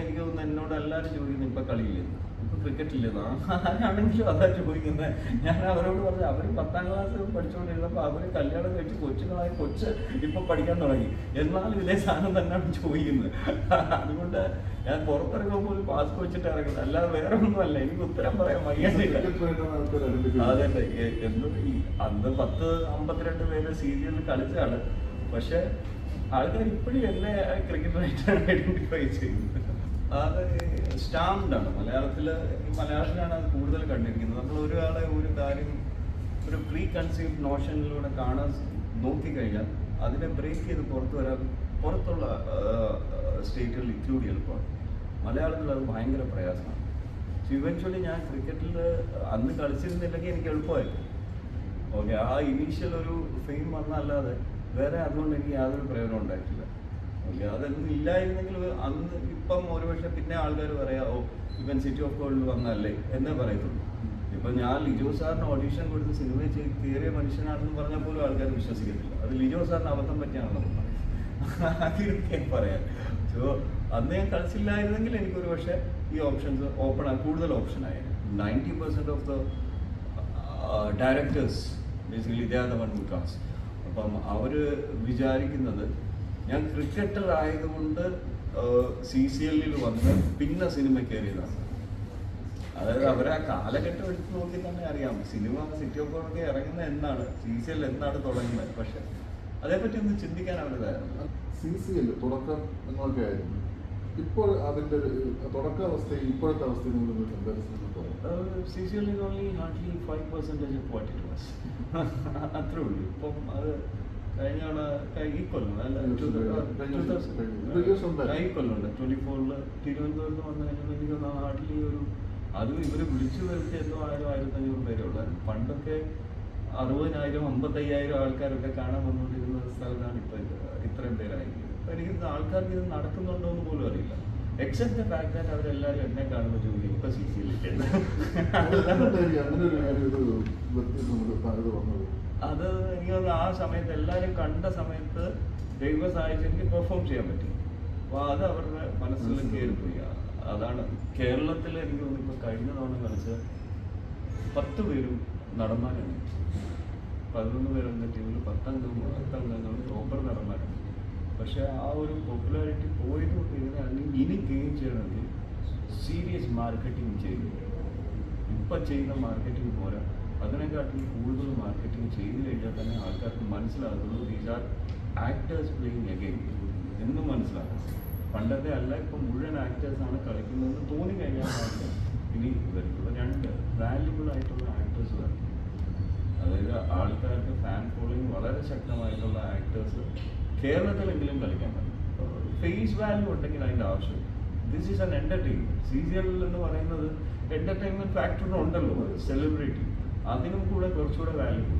എനിക്ക് തോന്നുന്നു എന്നോട് എല്ലാവരും ചോദിക്കുന്നു ഇപ്പൊ കളിയില്ല? ഇപ്പൊ ക്രിക്കറ്റ് ഇല്ലെന്നാ ആരാണെങ്കിലും അതാ ചോദിക്കുന്നത് ഞാൻ അവരോട് പറഞ്ഞു അവർ പത്താം ക്ലാസ് പഠിച്ചുകൊണ്ടിരുന്നപ്പോ അവർ കല്യാണം കഴിച്ച് കൊച്ചുങ്ങളായി കൊച്ച് ഇപ്പൊ പഠിക്കാൻ തുടങ്ങി. എന്നാലും ഇതേ സാധനം തന്നെയാണ് ചോദിക്കുന്നത്. അതുകൊണ്ട് ഞാൻ പുറത്തിറങ്ങുമ്പോൾ മാസ്ക് വെച്ചിട്ട് ഇറങ്ങുന്നത്. അല്ലാതെ വേറെ ഒന്നുമല്ല. എനിക്ക് ഉത്തരം പറയാൻ വയ്യാതില്ല അതെ എന്ത് അന്ന് പത്ത് അമ്പത്തിരണ്ട് പേര് സീരിയലിൽ കളിച്ചാണ് പക്ഷെ ആൾക്കാർ ഇപ്പോഴും എന്നെ ക്രിക്കറ്ററായിട്ടാണ് ഐഡന്റിഫൈ ചെയ്യുന്നത് ആണ്. മലയാളത്തിൽ മലയാളത്തിലാണ് അത് കൂടുതൽ കണ്ടിരിക്കുന്നത്. നമ്മൾ ഒരാളെ ഒരു കാര്യം ഒരു പ്രീ കൺസീവ് നോഷനിലൂടെ കാണാൻ നോക്കിക്കഴിഞ്ഞാൽ അതിനെ ബ്രേക്ക് ചെയ്ത് പുറത്തു വരാൻ പുറത്തുള്ള സ്റ്റേറ്റുകളിൽ ഇൻക്ലൂഡ് എളുപ്പമാണ് മലയാളത്തിൽ അത് ഭയങ്കര പ്രയാസമാണ്. ഇവൻച്വലി ഞാൻ ക്രിക്കറ്റിൽ അന്ന് കളിച്ചിരുന്നില്ലെങ്കിൽ എനിക്ക് എളുപ്പമായിരുന്നു. ഓക്കെ ആ ഇനീഷ്യൽ ഒരു ഫെയിം വന്നല്ലാതെ വേറെ അതുകൊണ്ട് എനിക്ക് യാതൊരു പ്രയോജനം ഉണ്ടായിട്ടില്ല. അതൊന്നും ഇല്ലായിരുന്നെങ്കിൽ അന്ന് ഇപ്പം ഒരുപക്ഷെ പിന്നെ ആൾക്കാർ പറയാ ഓ ഇവൻ സിറ്റി ഓഫ് ഗോൾഡ് വന്നല്ലേ എന്നേ പറയത്തുള്ളൂ. ഇപ്പം ഞാൻ ലിജോ സാറിന് ഓഡീഷൻ കൊടുത്ത് സിനിമയിൽ ചെയ്ത് കയറിയ മനുഷ്യനാണെന്ന് പറഞ്ഞാൽ പോലും ആൾക്കാർ വിശ്വസിക്കത്തില്ല. അത് ലിജോ സാറിന് അബദ്ധം പറ്റിയാണല്ലോ. അതൊക്കെ പറയാം. സോ അന്ന് ഞാൻ കളിച്ചില്ലായിരുന്നെങ്കിൽ എനിക്കൊരു പക്ഷേ ഈ ഓപ്ഷൻസ് ഓപ്പൺ ആ കൂടുതൽ ഓപ്ഷൻ ആയിരുന്നു ninety percent of the directors basically ഇതേ ദ വൺ ഹു അപ്പം അവർ വിചാരിക്കുന്നത് ഞാൻ ക്രിക്കറ്റർ ആയതുകൊണ്ട് സി സി എല്ലിൽ വന്ന് പിന്നെ സിനിമ കയറിയതാണ്. അതായത് അവരെ ആ കാലഘട്ടം എടുത്ത് നോക്കി തന്നെ അറിയാം. സിനിമ സിറ്റി ഓഫ് ഗോഡൊക്കെ ഇറങ്ങുന്ന എന്നാണ് സി സി എൽ എന്നാണ് തുടങ്ങുന്നത്. പക്ഷെ അതേപറ്റി ഒന്ന് ചിന്തിക്കാൻ തയ്യാറല്ല സി സി എൽ തുടക്കം എന്നൊക്കെ ആയിരുന്നു. ഇപ്പോൾ അതിന്റെ തുടക്ക അവസ്ഥ ഇപ്പോഴത്തെ അവസ്ഥ C C L is only hardly five percentage of what it was അത്രേ ഉള്ളൂ. ഇപ്പം അത് കഴിഞ്ഞ തവണ ഈ കൊല്ലം അല്ല? കഴിഞ്ഞ വർഷം, കഴിഞ്ഞ- ഈ വർഷം ഉണ്ടായിരുന്നു. ഈ കൊല്ലമുണ്ട് ട്വന്റി ഫോറിൽ തിരുവനന്തപുരത്ത് വന്നു കഴിഞ്ഞപ്പോൾ എനിക്ക് തോന്നുന്നു ഒരു അതും ഇവർ വിളിച്ചു വരുത്തി എന്തോ ആയിരം ആയിരത്തഞ്ഞൂറ് പേരേ ഉള്ളായിരുന്നു പണ്ടൊക്കെ അറുപതിനായിരം അമ്പത്തയ്യായിരം ആൾക്കാരൊക്കെ കാണാൻ വന്നുകൊണ്ടിരുന്ന സ്ഥലത്താണ് ഇപ്പൊ ഇത്. ഇത്രയും പേരായിരിക്കുന്നത്. അപ്പൊ എനിക്ക് ആൾക്കാർക്ക് ഇത് നടക്കുന്നുണ്ടോ എന്ന് പോലും അറിയില്ല. എക്സെപ്റ്റ് ദ ഫാക്ട് ദാറ്റ് അവരെല്ലാവരും എന്നെ കാണുമ്പോൾ ജോലി ഇപ്പൊ സി സി അതുകൊണ്ടായിരിക്കും അങ്ങനെ ഒരു ഒരു ഒരു വ്യത്യാസം നമുക്ക് വന്നത് അത് എനിക്ക് തോന്നുന്നു ആ സമയത്ത് എല്ലാവരും കണ്ട സമയത്ത് ദൈവ സഹായിച്ച് എനിക്ക് പെർഫോം ചെയ്യാൻ പറ്റി. അപ്പോൾ അത് അവരുടെ മനസ്സിൽ കയറിപ്പോയി അതാണ്. കേരളത്തിൽ എനിക്ക് തോന്നുന്നു ഇപ്പൊ കഴിഞ്ഞ തവണ കളിച്ച പത്ത് പേരും നടന്മാരാണ്. പതിനൊന്ന് പേരുടെ ടീമിൽ പത്തംഗം പത്തംഗങ്ങൾ പ്രോപ്പർ നടന്മാരാണ്. പക്ഷേ ആ ഒരു പോപ്പുലാരിറ്റി പോയതുകൊണ്ട് ഇങ്ങനെ അല്ലെങ്കിൽ ഇനി ഗെയിം ചെയ്യണമെങ്കിൽ സീരിയസ് മാർക്കറ്റിംഗ് ചെയ്തു. ഇപ്പൊ ചെയ്യുന്ന മാർക്കറ്റിംഗ് പോരാ. അതിനെക്കാട്ടിൽ കൂടുതൽ മാർക്കറ്റിംഗ് ചെയ്തു കഴിഞ്ഞാൽ തന്നെ ആൾക്കാർക്ക് മനസ്സിലാകുന്നത് these are actors playing again എന്ന് മനസ്സിലാകും പണ്ടത്തെ അല്ല ഇപ്പം മുഴുവൻ ആക്ടേഴ്സാണ് കളിക്കുന്നതെന്ന് തോന്നി കഴിഞ്ഞാൽ മാത്രം ഇനി വരും രണ്ട് വാല്യുബിൾ ആയിട്ടുള്ള ആക്ടേഴ്സ് വരും. അതായത് ആൾക്കാർക്ക് ഫാൻ ഫോളോയിങ് വളരെ ശക്തമായിട്ടുള്ള ആക്ടേഴ്സ് കേരളത്തിലെങ്കിലും കളിക്കാൻ പറ്റും. ഫേസ് വാല്യൂ ഉണ്ടെങ്കിൽ അതിന്റെ ആവശ്യം this is an entertainment serial എന്ന് പറയുന്നത് എന്റർടൈൻമെന്റ് ഫാക്ടറിനുണ്ടല്ലോ സെലിബ്രിറ്റി അതിനും കൂടെ കുറച്ചുകൂടെ വാല്യൂ